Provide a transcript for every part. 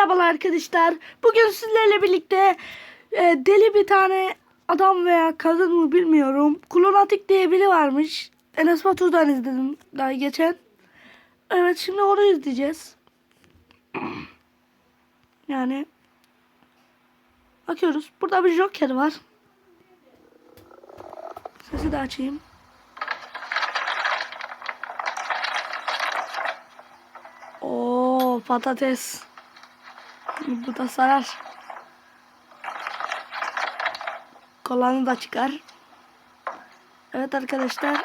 Merhabalar arkadaşlar. Bugün sizlerle birlikte e, deli bir tane adam veya kadın mı bilmiyorum. Klonatik diye biri varmış. Enes Batur'dan izledim daha geçen. Evet şimdi onu izleyeceğiz. Yani bakıyoruz. Burada bir Joker var. Sesi de açayım. Oo patates. Bu da sarar. Kolanı da çıkar. Evet arkadaşlar.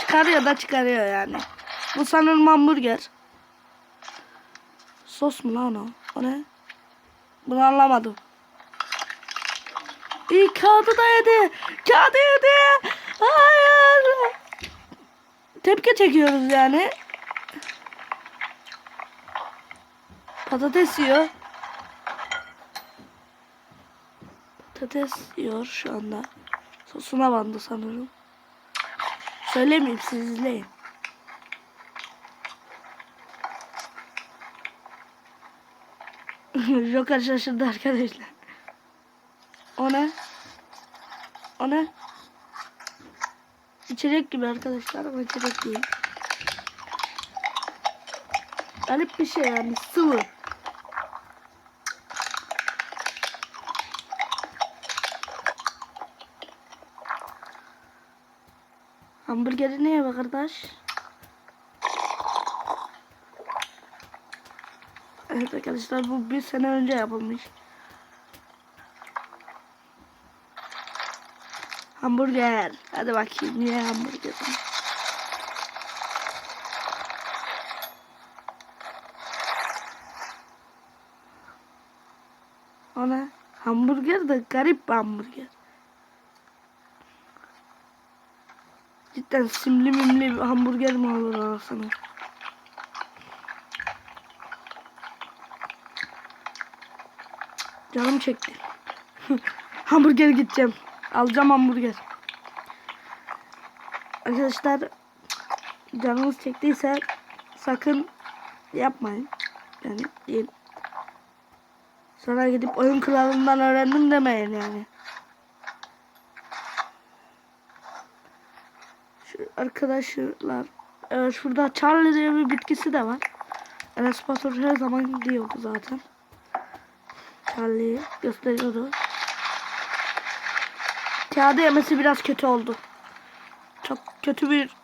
Çıkarıyor da çıkarıyor yani. Bu sanırım hamburger. Sos mu lan o? O ne? Bunu anlamadım. İyi kağıdı da yedi. Kağıdı yedi. Hayır. Tepki çekiyoruz yani. Patates yiyor. Patates yiyor şu anda. Sosuna bandı sanırım. Söylemeyeyim siz izleyin. Joker şaşırdı arkadaşlar. O ne? O ne? İçecek gibi arkadaşlar ama içecek değil. Garip bir şey yani sıvı. Hamburgeri neye bak kardeş? Evet arkadaşlar bu bir sene önce yapılmış. Hamburger. Hadi bakayım niye hamburger? Ona hamburger de garip hamburger. Cidden simli mimli hamburger mi olur arasına? Canım çekti. hamburger gideceğim. Alacağım hamburger. Arkadaşlar canınız çektiyse sakın yapmayın. Yani yiyin. Sonra gidip oyun kralından öğrendim demeyin yani. Şu arkadaşlar evet şurada Charlie diye bir bitkisi de var. Enes Batur her zaman diyordu zaten. Charlie'yi gösteriyordu. Kağıdı yemesi biraz kötü oldu. Çok kötü bir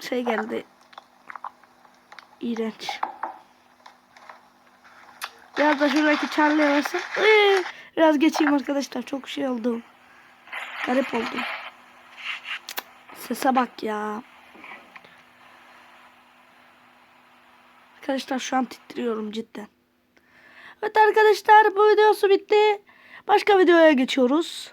şey geldi. İğrenç. Biraz da şuradaki Charlie yemesi. Iy, Biraz geçeyim arkadaşlar. Çok şey oldu. Garip oldu. Sese bak ya. Arkadaşlar şu an titriyorum cidden. Evet arkadaşlar bu videosu bitti. Başka videoya geçiyoruz.